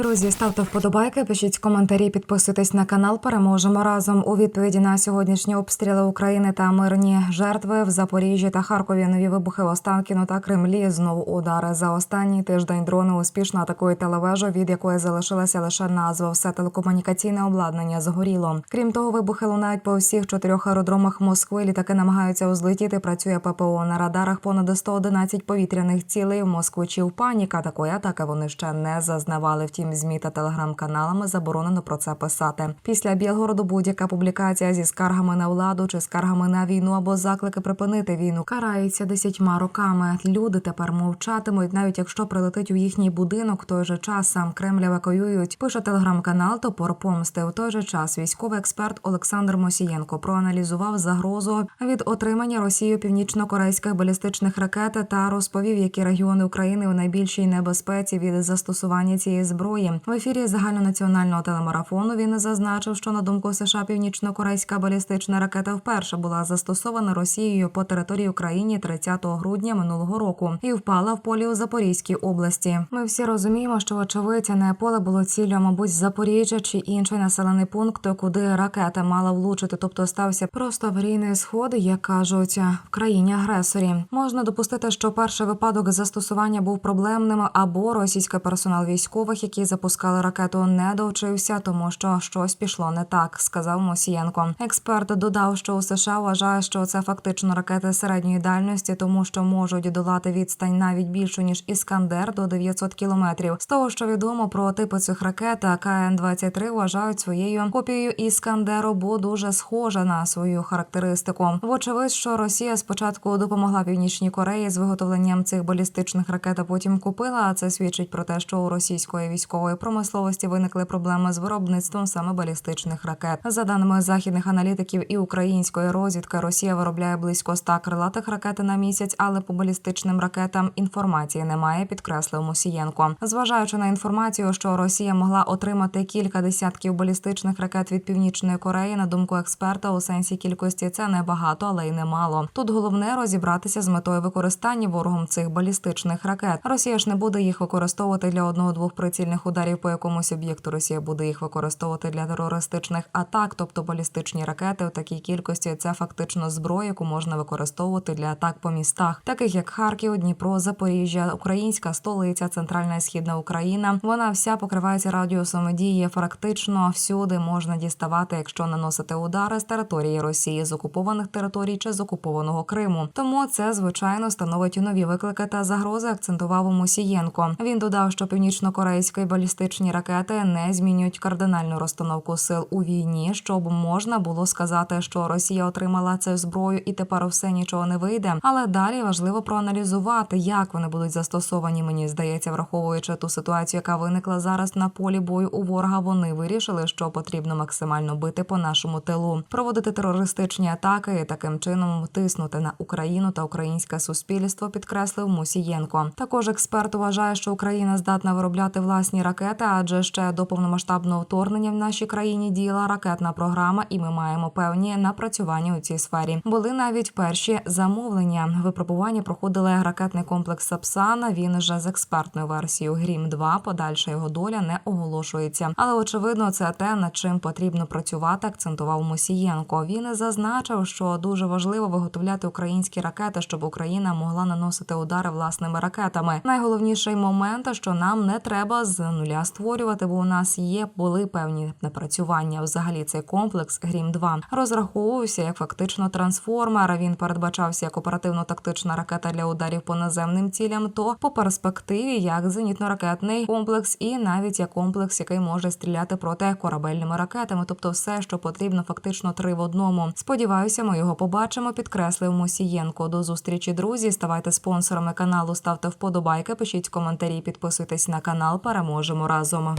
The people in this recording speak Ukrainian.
Друзі, ставте вподобайки, пишіть коментарі, підписуйтесь на канал. Переможемо разом. У відповіді на сьогоднішні обстріли України та мирні жертви в Запоріжжі та Харкові. Нові вибухи в Останкіно та Кремлі. Знову удари за останній тиждень. Дрони успішно атакують телевежу, від якої залишилася лише назва. Все телекомунікаційне обладнання згоріло. Крім того, вибухи лунають по всіх чотирьох аеродромах Москви. Літаки намагаються узлетіти. Працює ППО на радарах. Понад 111 повітряних цілей. Москвичів паніка. Такої атаки вони ще не зазнавали. Втім, змі та телеграм-каналами заборонено про це писати. Після Білгороду будь-яка публікація зі скаргами на владу чи скаргами на війну або заклики припинити війну карається десятьма роками. Люди тепер мовчатимуть, навіть якщо прилетить у їхній будинок. В той же час сам Кремль евакуюють. Пише телеграм-канал Топор помсти. У той же час військовий експерт Олександр Мосієнко проаналізував загрозу від отримання Росією північно-корейських балістичних ракет та розповів, які регіони України у найбільшій небезпеці від застосування цієї зброї. В ефірі загальнонаціонального телемарафону він зазначив, що на думку США північно-корейська балістична ракета вперше була застосована Росією по території України 30 грудня минулого року і впала в полі у Запорізькій області. Ми всі розуміємо, що очевидь не поле було ціллю, мабуть, Запоріжжя чи інший населений пункт, куди ракета мала влучити, тобто стався просто аварійний сход, як кажуть в країні агресорі. Можна допустити, що перший випадок застосування був проблемним, або російський персонал військових, які запускали ракету, не довчився, тому що щось пішло не так, сказав Мосієнко. Експерт додав, що у США вважає, що це фактично ракети середньої дальності, тому що можуть долати відстань навіть більшу ніж іскандер до 900 кілометрів. З того, що відомо про типи цих ракет, КН 23 вважають своєю копією іскандеру, бо дуже схожа на свою характеристику. Вочевидь, що Росія спочатку допомогла Північній Кореї з виготовленням цих балістичних ракет, а потім купила. А це свідчить про те, що у російської військової промисловості виникли проблеми з виробництвом саме балістичних ракет. За даними західних аналітиків і української розвідки, Росія виробляє близько 100 крилатих ракет на місяць, але по балістичним ракетам інформації немає, підкреслив Мусієнко. Зважаючи на інформацію, що Росія могла отримати кілька десятків балістичних ракет від північної Кореї, на думку експерта, у сенсі кількості це не багато, але й немало. Тут головне розібратися з метою використання ворогом цих балістичних ракет. Росія ж не буде їх використовувати для одного-двох прицільних ударів по якомусь об'єкту. Росія буде їх використовувати для терористичних атак, тобто балістичні ракети у такій кількості. Це фактично зброя, яку можна використовувати для атак по містах, таких як Харків, Дніпро, Запоріжжя, Українська столиця, Центральна і Східна Україна. Вона вся покривається радіусом дії. Фактично всюди можна діставати, якщо наносити удари з території Росії, з окупованих територій чи з окупованого Криму. Тому це звичайно становить нові виклики та загрози. Акцентував Мусієнко. Він додав, що північно-корейські балістичні ракети не змінюють кардинальну розстановку сил у війні, щоб можна було сказати, що Росія отримала цю зброю і тепер все нічого не вийде. Але далі важливо проаналізувати, як вони будуть застосовані. Мені здається, враховуючи ту ситуацію, яка виникла зараз на полі бою у ворога. Вони вирішили, що потрібно максимально бити по нашому тилу, проводити терористичні атаки і таким чином тиснути на Україну та українське суспільство. Підкреслив Мусієнко. Також експерт вважає, що Україна здатна виробляти власні ракети, адже ще до повномасштабного вторгнення в нашій країні діяла ракетна програма, і ми маємо певні напрацювання у цій сфері. Були навіть перші замовлення. Випробування проходили ракетний комплекс Сапсана. Він вже з експертною версією Грім 2 Подальша його доля не оголошується. Але очевидно, це те, над чим потрібно працювати. Акцентував Мусієнко. Він зазначив, що дуже важливо виготовляти українські ракети, щоб Україна могла наносити удари власними ракетами. Найголовніший момент, що нам не треба з нуля створювати, бо у нас є були певні напрацювання. Взагалі цей комплекс Грім 2 розраховувався як фактично трансформер. Він передбачався як оперативно-тактична ракета для ударів по наземним цілям. То по перспективі як зенітно-ракетний комплекс, і навіть як комплекс, який може стріляти проти корабельними ракетами, тобто все, що потрібно, фактично три в одному. Сподіваюся, ми його побачимо. Підкреслив Мусієнко. До зустрічі, друзі. Ставайте спонсорами каналу, ставте вподобайки, пишіть коментарі, підписуйтесь на канал можемо разом.